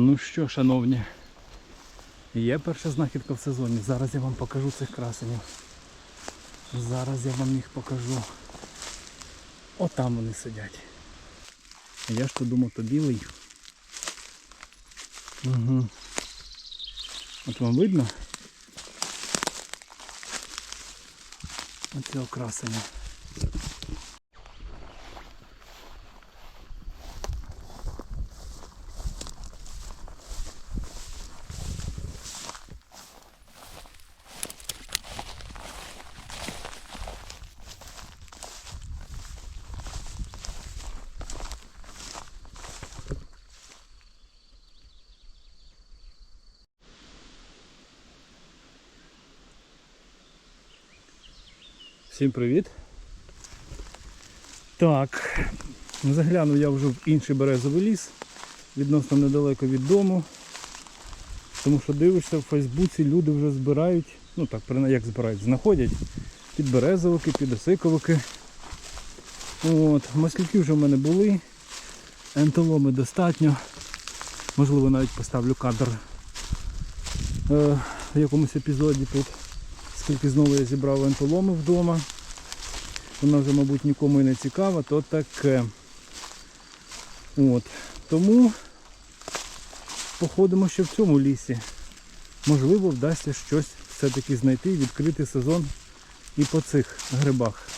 Ну що, шановні, є перша знахідка в сезоні. Зараз я вам покажу цих красенів. Зараз я вам їх покажу. Отам вони сидять. Я ж то думав, то білий. Угу. От вам видно? Оце окрасення. Всім привіт. Так, заглянув я вже в інший березовий ліс, відносно недалеко від дому. Тому що дивишся в Фейсбуці, люди вже збирають, ну так, як збирають, знаходять підберезовики, підосиковики. От, маслюки вже в мене були, ентоломи достатньо. Можливо навіть поставлю кадр е, в якомусь епізоді тут. Скільки знову я зібрав ентоломи вдома. Вона вже, мабуть, нікому і не цікава, то таке. От. Тому походимо ще в цьому лісі. Можливо, вдасться щось все-таки знайти, відкрити сезон і по цих грибах.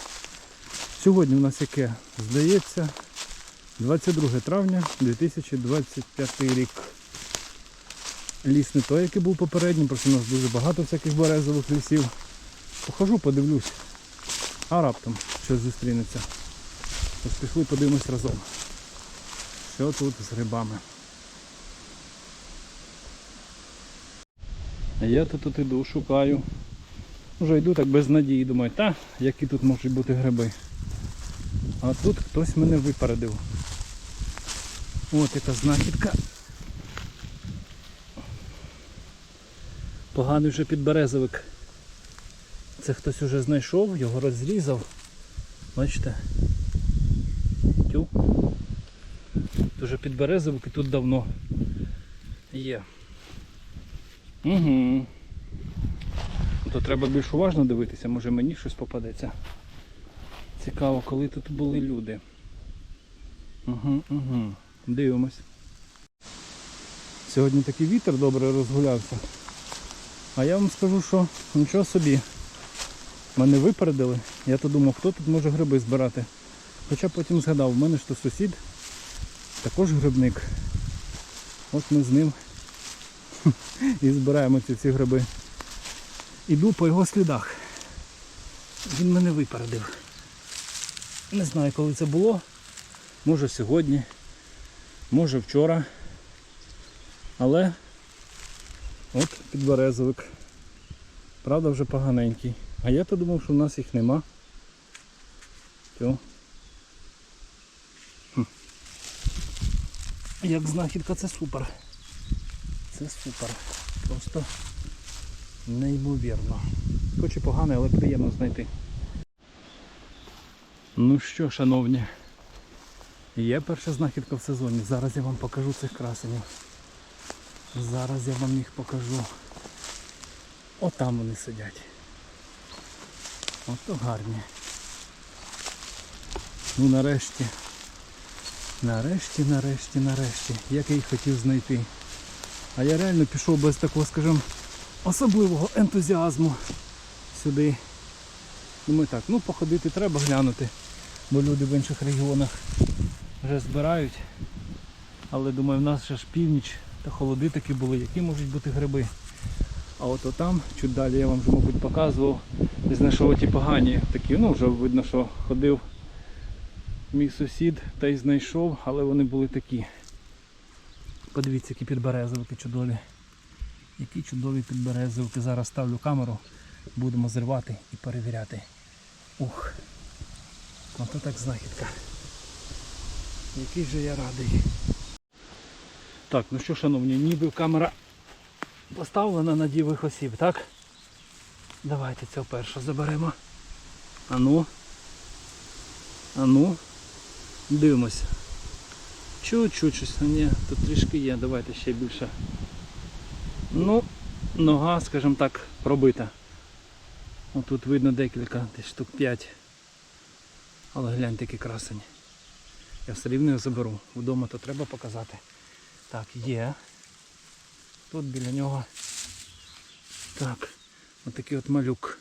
Сьогодні у нас яке? Здається, 22 травня 2025 рік. Ліс не той, який був попередній, просто у нас дуже багато всяких березових лісів. Похожу, подивлюсь. А раптом щось зустрінеться. Тож пішли подивимось разом. Що тут з грибами. Я тут, тут іду, шукаю. Вже йду так без надії, думаю, та, які тут можуть бути гриби. А тут хтось мене випередив. От яка знахідка. Поганий вже підберезовик. Це хтось уже знайшов, його розрізав. Бачите? Тю. Дуже підберезовик і тут давно є. Угу. То треба більш уважно дивитися, може мені щось попадеться. Цікаво, коли тут були люди. Угу, угу. Дивимось. Сьогодні такий вітер добре розгулявся. А я вам скажу, що нічого собі. Мене випередили. Я то думав, хто тут може гриби збирати. Хоча потім згадав, в мене ж то сусід, також грибник. От ми з ним і збираємо ці, ці гриби. Іду по його слідах. Він мене випередив. Не знаю, коли це було. Може сьогодні, може вчора. Але от підберезовик. Правда вже поганенький. А я то думав, що в нас їх нема. Тьо. Як знахідка це супер. Це супер. Просто неймовірно. Хоч і погане, але приємно знайти. Ну що, шановні, є перша знахідка в сезоні. Зараз я вам покажу цих красенів. Зараз я вам їх покажу. Отам вони сидять. Ото гарні. Ну нарешті. Нарешті, нарешті, нарешті. Як я їх хотів знайти. А я реально пішов без такого, скажімо, особливого ентузіазму сюди. Думаю так, ну походити треба глянути, бо люди в інших регіонах вже збирають. Але думаю, в нас ще ж північ та холоди такі були, які можуть бути гриби. А от там, чуть далі я вам вже, мабуть, показував, знайшов ті погані такі, ну вже видно, що ходив мій сусід та й знайшов, але вони були такі. Подивіться, які підберезовики чудові. Які чудові підберезовики. Зараз ставлю камеру, будемо зривати і перевіряти. Ух, ото так знахідка. Який же я радий. Так, ну що, шановні, ніби камера поставлена на дівих осіб, так? Давайте цього першого заберемо. Ану. Ану. Дивимось. Чуть-чуть щось. Ні, тут трішки є, давайте ще більше. Ну, нога, скажімо так, пробита. О, тут видно декілька, десь штук 5. Але гляньте, який красень. Я все рівно його заберу. Вдома то треба показати. Так, є. Тут біля нього. Так, отакий от малюк.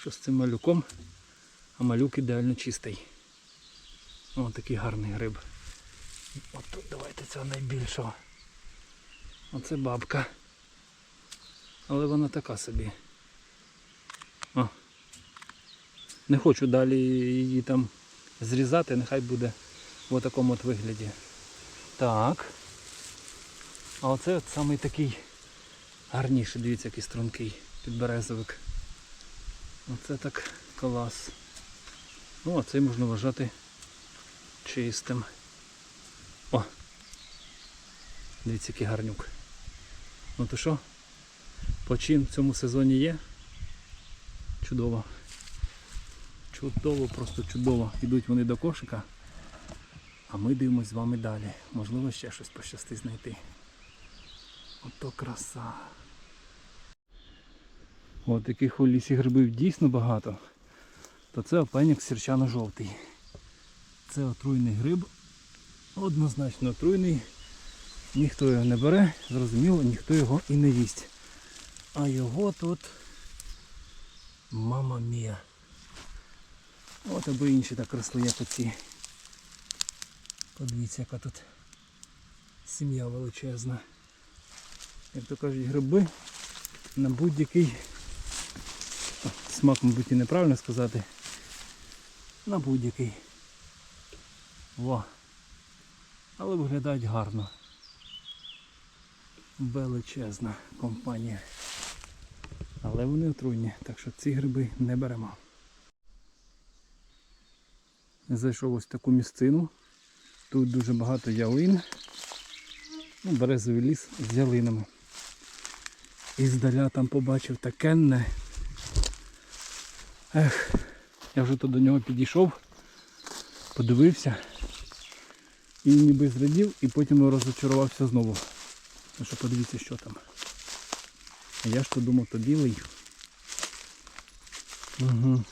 Що з цим малюком? А малюк ідеально чистий. О, такий гарний гриб. От тут давайте цього найбільшого. Оце бабка. Але вона така собі. О. Не хочу далі її там зрізати, нехай буде в такому от вигляді. Так. А оце от самий такий гарніший, дивіться, який стрункий підберезовик. Оце так клас. Ну, а цей можна вважати чистим. О! Дивіться, який гарнюк. Ну то що? Почин в цьому сезоні є? Чудово. Чудово, просто чудово. Йдуть вони до кошика. А ми дивимось з вами далі. Можливо, ще щось пощастить знайти. Ото краса. От таких у лісі грибів дійсно багато. То це опеньок сірчано-жовтий. Це отруйний гриб. Однозначно отруйний. Ніхто його не бере, зрозуміло, ніхто його і не їсть. А його тут мама мія. От аби інші так росли, як оці. Подивіться, яка тут сім'я величезна. Як то кажуть, гриби на будь-який смак, мабуть, і неправильно сказати. На будь-який. Во. Але виглядають гарно. Величезна компанія. Але вони отруйні, так що ці гриби не беремо. Зайшов ось таку місцину. Тут дуже багато ялин. Ну, березовий ліс з ялинами. І здаля там побачив такенне. Ех, я вже тут до нього підійшов, подивився і ніби зрадів, і потім розочарувався знову. Ну що подивіться, що там. А я ж то думав, то білий. Угу.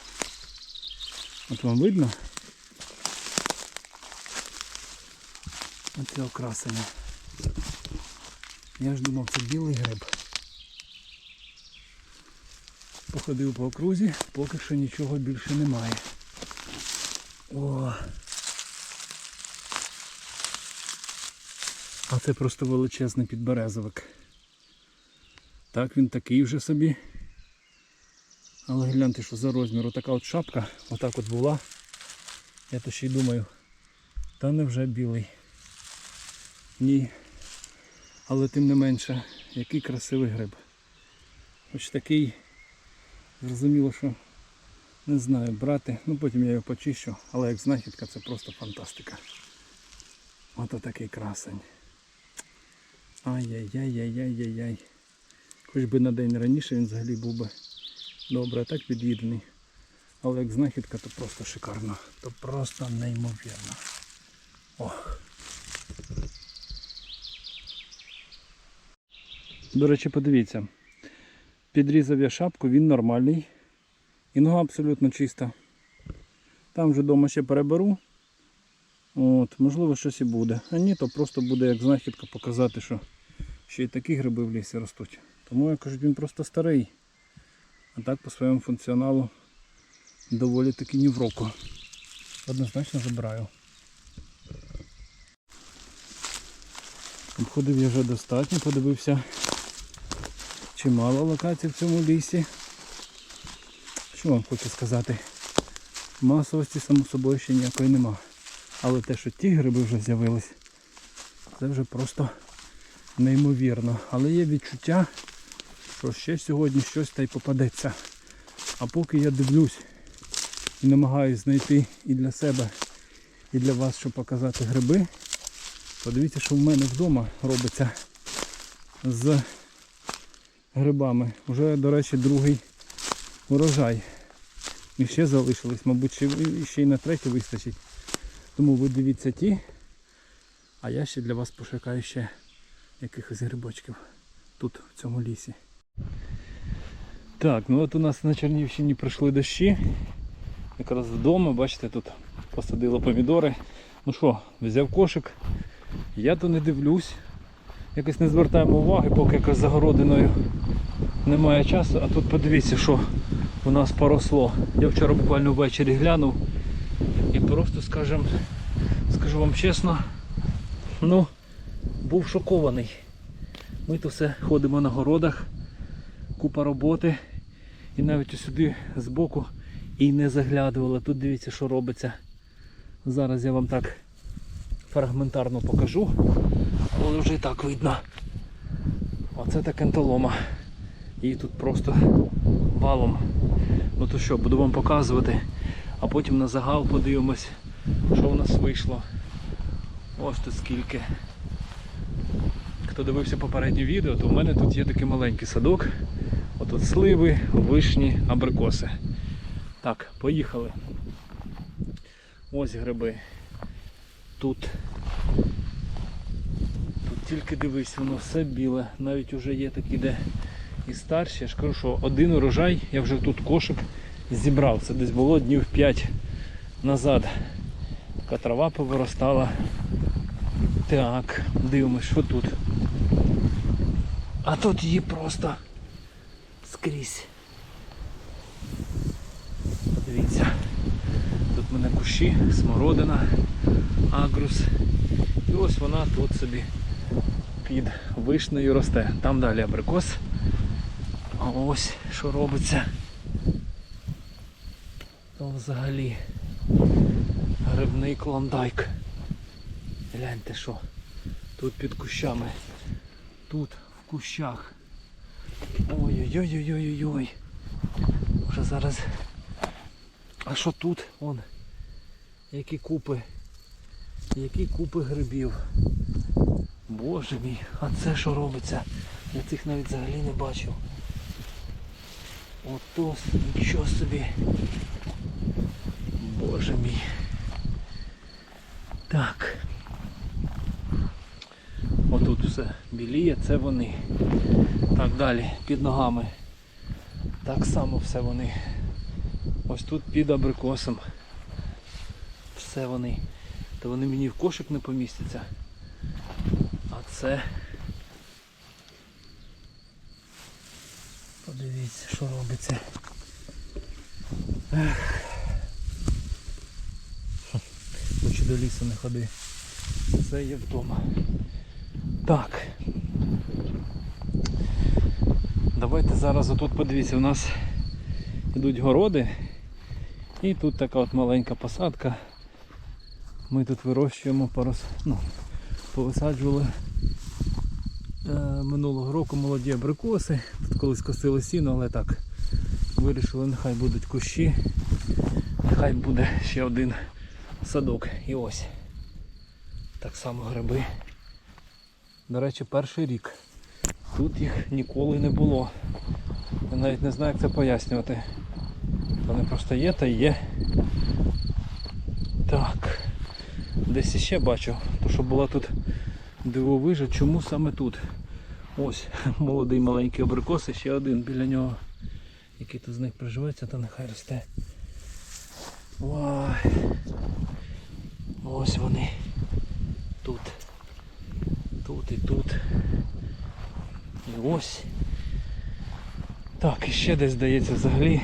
От вам видно? Оце окрасення. Я ж думав, це білий гриб. Походив по окрузі, поки що нічого більше немає. О! А це просто величезний підберезовик. Так він такий вже собі. Але гляньте, що за розміру така от шапка, отак от була. Я то ще й думаю, та не вже білий. Ні. Але тим не менше, який красивий гриб. Хоч такий, зрозуміло, що не знаю, брати, ну потім я його почищу, але як знахідка це просто фантастика. Ото такий красень. Ай-яй-яй-яй-яй-яй-яй. Хоч би на день раніше він взагалі був би добре, а так під'їдений. Але як знахідка, то просто шикарно. То просто неймовірно. Ох. До речі, подивіться. Підрізав я шапку, він нормальний. І нога абсолютно чиста. Там вже вдома ще переберу. От, Можливо щось і буде. А ні, то просто буде як знахідка показати, що ще й такі гриби в лісі ростуть. Тому я кажу, він просто старий. А так по своєму функціоналу доволі таки ні в року. Однозначно забираю. Обходив я вже достатньо, подивився чимало локацій в цьому лісі. Що вам хочу сказати? Масовості, само собою, ще ніякої нема. Але те, що ті гриби вже з'явились, це вже просто неймовірно. Але є відчуття, що ще сьогодні щось та й попадеться. А поки я дивлюсь і намагаюсь знайти і для себе, і для вас, щоб показати гриби, подивіться, що в мене вдома робиться з грибами. Уже, до речі, другий урожай. І ще залишилось, мабуть, ще, й на третій вистачить. Тому ви дивіться ті А я ще для вас пошукаю ще якихось грибочків тут, в цьому лісі. Так, ну от у нас на Чернівщині пройшли дощі. Якраз вдома, бачите, тут посадили помідори. Ну що, взяв кошик. Я то не дивлюсь. Якось не звертаємо уваги, поки якось загородиною немає часу. А тут подивіться, що у нас поросло. Я вчора буквально ввечері глянув і просто скажем, скажу вам чесно, ну, був шокований. Ми то все ходимо на городах, купа роботи. І навіть сюди збоку і не заглядували. Тут дивіться, що робиться. Зараз я вам так фрагментарно покажу, але вже і так видно. Оце так ентолома. Її тут просто валом. Ну то що, буду вам показувати, а потім на загал подивимось, що в нас вийшло. Ось тут скільки. Хто дивився попереднє відео, то в мене тут є такий маленький садок. Отут сливи, вишні, абрикоси. Так, поїхали. Ось гриби. Тут. Тут тільки дивись, воно все біле. Навіть вже є такі, де і старші. Я ж кажу, що один урожай, я вже тут кошик зібрав. Це десь було днів 5 назад. Така трава повиростала. Так, дивимось, що тут. А тут її просто скрізь. Дивіться. Тут в мене кущі, смородина, агрус. І ось вона тут собі під вишнею росте. Там далі абрикос. А ось що робиться. То взагалі грибний клондайк. Гляньте що. Тут під кущами. Тут в кущах. Ой-ой-ой-ой-ой-ой. Вже зараз. А що тут? Вон. Які купи. Які купи грибів. Боже мій, а це що робиться? Я цих навіть взагалі не бачив. Ото нічого собі. Боже мій. Так. Отут все біліє, це вони. Так далі, під ногами. Так само все вони. Ось тут під абрикосом. Все вони. То вони мені в кошик не помістяться. А це. Подивіться, що робиться. Ех. Хоч до лісу не ходи. Це є вдома. Так. Давайте зараз отут подивіться, у нас йдуть городи. І тут така от маленька посадка. Ми тут вирощуємо порос... ну, повисаджували е, минулого року молоді абрикоси. Тут колись косили сіно, але так вирішили, нехай будуть кущі, нехай буде ще один садок. І ось. Так само гриби. До речі, перший рік. Тут їх ніколи не було. Я навіть не знаю, як це пояснювати. Вони просто є та є. Так. Десь іще бачу, то що була тут дивовижа, чому саме тут. Ось молодий маленький абрикос і ще один біля нього. Який тут з них приживеться, то нехай росте. Ой. Ось вони. Тут. Тут і тут. І ось. Так, і ще десь здається взагалі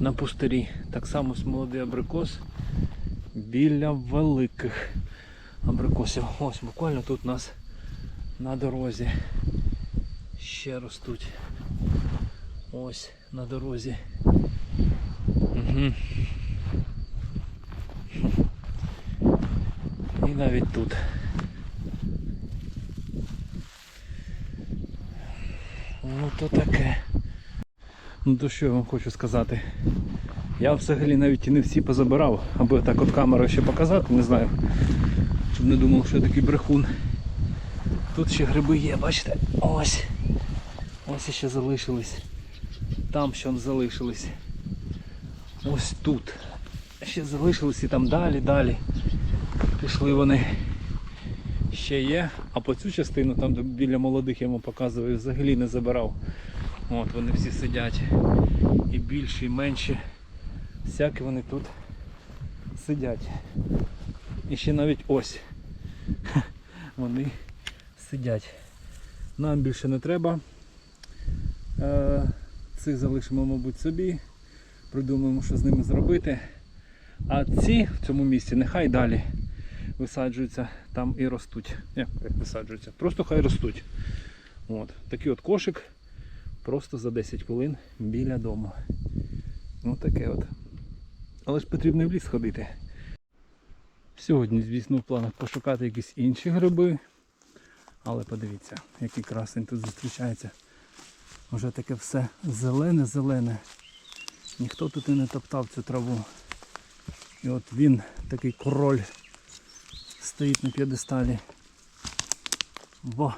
на пустирі. Так само молодий абрикос біля великих абрикосів. Ось буквально тут у нас на дорозі ще ростуть. Ось на дорозі. Угу. І навіть тут. Ну то таке. Ну то що я вам хочу сказати. Я взагалі навіть і не всі позабирав, аби так от камерою ще показати, не знаю. Щоб не думав, що я такий брехун. Тут ще гриби є, бачите? Ось. Ось ще залишились. Там ще залишились. Ось тут. Ще залишились і там далі, далі. Пішли вони. ще є. А по цю частину, там біля молодих я йому показую, взагалі не забирав. От вони всі сидять. І більші, і менші. Всякі вони тут сидять. І ще навіть ось. Вони сидять. Нам більше не треба. Е, Цих залишимо, мабуть, собі. Придумаємо, що з ними зробити. А ці в цьому місці нехай далі висаджуються там і ростуть. Як висаджуються? Просто хай ростуть. От. Такий от кошик просто за 10 хвилин біля дому. Ось таке от. Але ж потрібно в ліс ходити. Сьогодні, звісно, в планах пошукати якісь інші гриби. Але подивіться, який красень тут зустрічається. Вже таке все зелене-зелене. Ніхто тут і не топтав цю траву. І от він, такий король, стоїть на п'єдесталі. Во!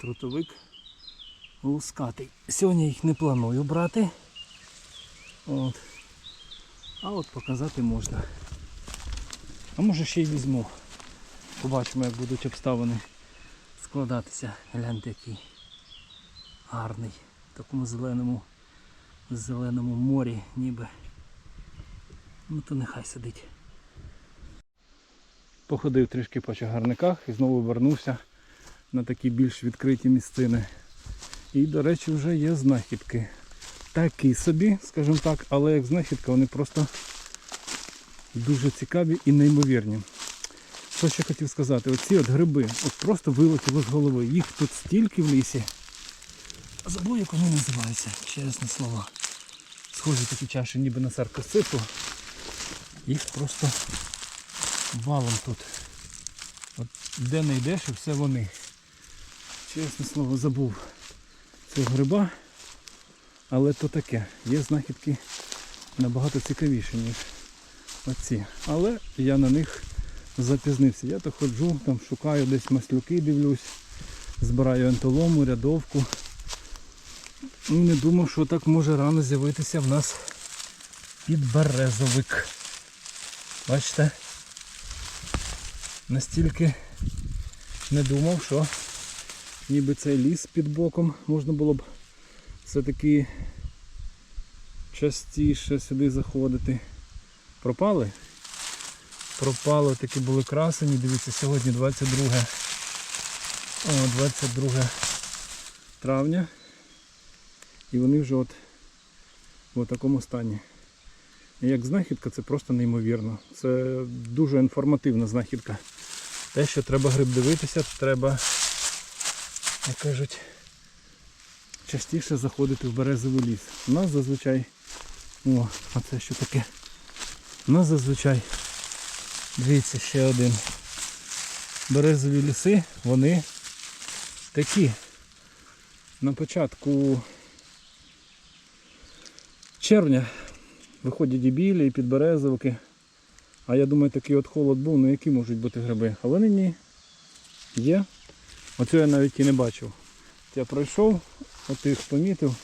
Трутовик лускатий. Сьогодні їх не планую брати. От. А от показати можна. А може ще й візьму. Побачимо, як будуть обставини складатися. Гляньте який гарний. В такому зеленому, зеленому морі ніби. Ну то нехай сидить. Походив трішки по чагарниках і знову вернувся на такі більш відкриті місцини. І, до речі, вже є знахідки. Такі собі, скажімо так, але як знахідка вони просто дуже цікаві і неймовірні. Що ще хотів сказати, оці от гриби от просто вилетіли з голови. Їх тут стільки в лісі. Забув, як вони називаються, чесне слово. Схожі такі чаші, ніби на саркосипу. Їх просто валом тут. От де не йдеш, і все вони. Чесне слово, забув цього гриба. Але то таке. Є знахідки набагато цікавіші, ніж оці. Але я на них запізнився. Я то ходжу, там шукаю десь маслюки, дивлюсь, збираю ентолому, рядовку. І не думав, що так може рано з'явитися в нас підберезовик. Бачите? Настільки не думав, що ніби цей ліс під боком можна було б все-таки частіше сюди заходити. Пропали? Пропали, такі були красені. Дивіться, сьогодні 22, о, 22 травня. І вони вже от в такому стані. І як знахідка це просто неймовірно. Це дуже інформативна знахідка. Те, що треба гриб дивитися, треба, як кажуть, частіше заходити в березовий ліс. У нас зазвичай... О, а це що таке? У нас зазвичай, дивіться, ще один. Березові ліси, вони такі. На початку червня виходять і білі, і підберезовики. А я думаю, такий от холод був, ну які можуть бути гриби. Але нині є. Оцього я навіть і не бачив. Я пройшов, от їх помітив,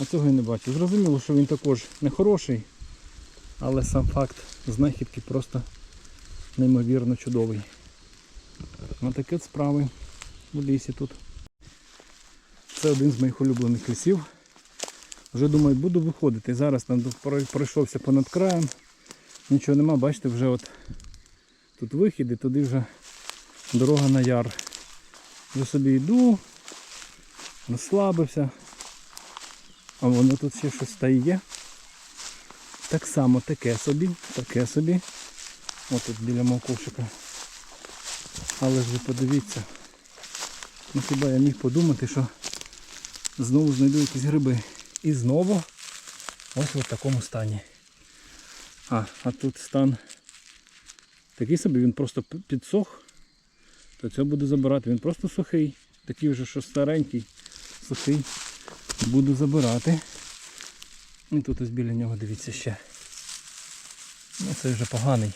а цього я не бачив. Зрозуміло, що він також не хороший, але сам факт знахідки просто неймовірно чудовий. Ось такі справи у лісі тут. Це один з моїх улюблених лісів. Вже думаю, буду виходити. Зараз там пройшовся понад краєм. Нічого нема, бачите, вже от тут вихід і туди вже дорога на яр. Вже собі йду, розслабився. А воно тут ще щось стає. Так само таке собі, таке собі. Ось тут біля мого кошика. Але ж ви подивіться. Ну хіба я міг подумати, що знову знайду якісь гриби. І знову ось в такому стані. А, а тут стан такий собі, він просто підсох, то це буду забирати. Він просто сухий. Такий вже, що старенький, сухий. Буду забирати. І тут ось біля нього дивіться ще. Ну це вже поганий.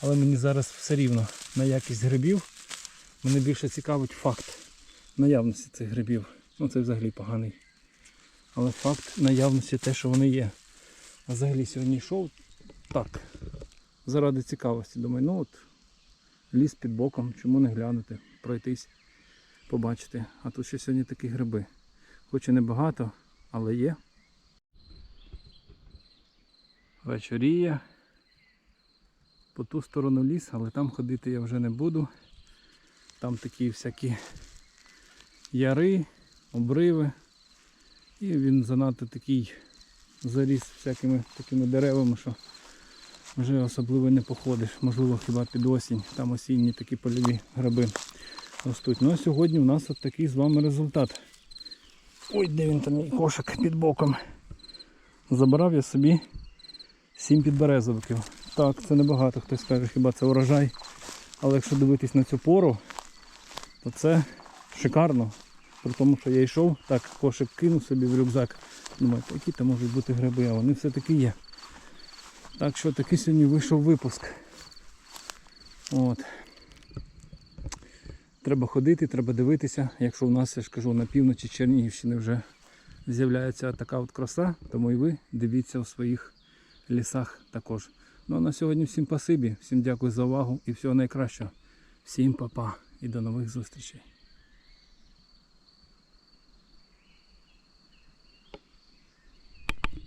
Але мені зараз все рівно на якість грибів. Мене більше цікавить факт наявності цих грибів. Ну це взагалі поганий. Але факт наявності те, що вони є. А взагалі сьогодні йшов так. Заради цікавості. Думаю, ну от Ліс під боком, чому не глянути, пройтись, побачити. А тут ще сьогодні такі гриби. Хоч і небагато, але є. Вечоріє. По ту сторону ліс, але там ходити я вже не буду. Там такі всякі яри, обриви. І він занадто такий заріс всякими такими деревами, що вже особливо не походиш. Можливо, хіба під осінь. Там осінні такі польові гриби ростуть. Ну а сьогодні у нас от такий з вами результат. Ой, де він там мій кошик під боком. Забрав я собі 7 підберезовиків. Так, це небагато, хтось скаже, хіба це урожай. Але якщо дивитись на цю пору, то це шикарно. При тому, що я йшов, так, кошик кинув собі в рюкзак. Думаю, які там можуть бути гриби, а вони все-таки є. Так що такий сьогодні вийшов випуск. От. Треба ходити, треба дивитися. Якщо у нас, я ж кажу, на півночі Чернігівщини вже з'являється така от краса, тому і ви дивіться у своїх лісах також. Ну а на сьогодні всім пасибі, всім дякую за увагу і всього найкращого. Всім па-па і до нових зустрічей.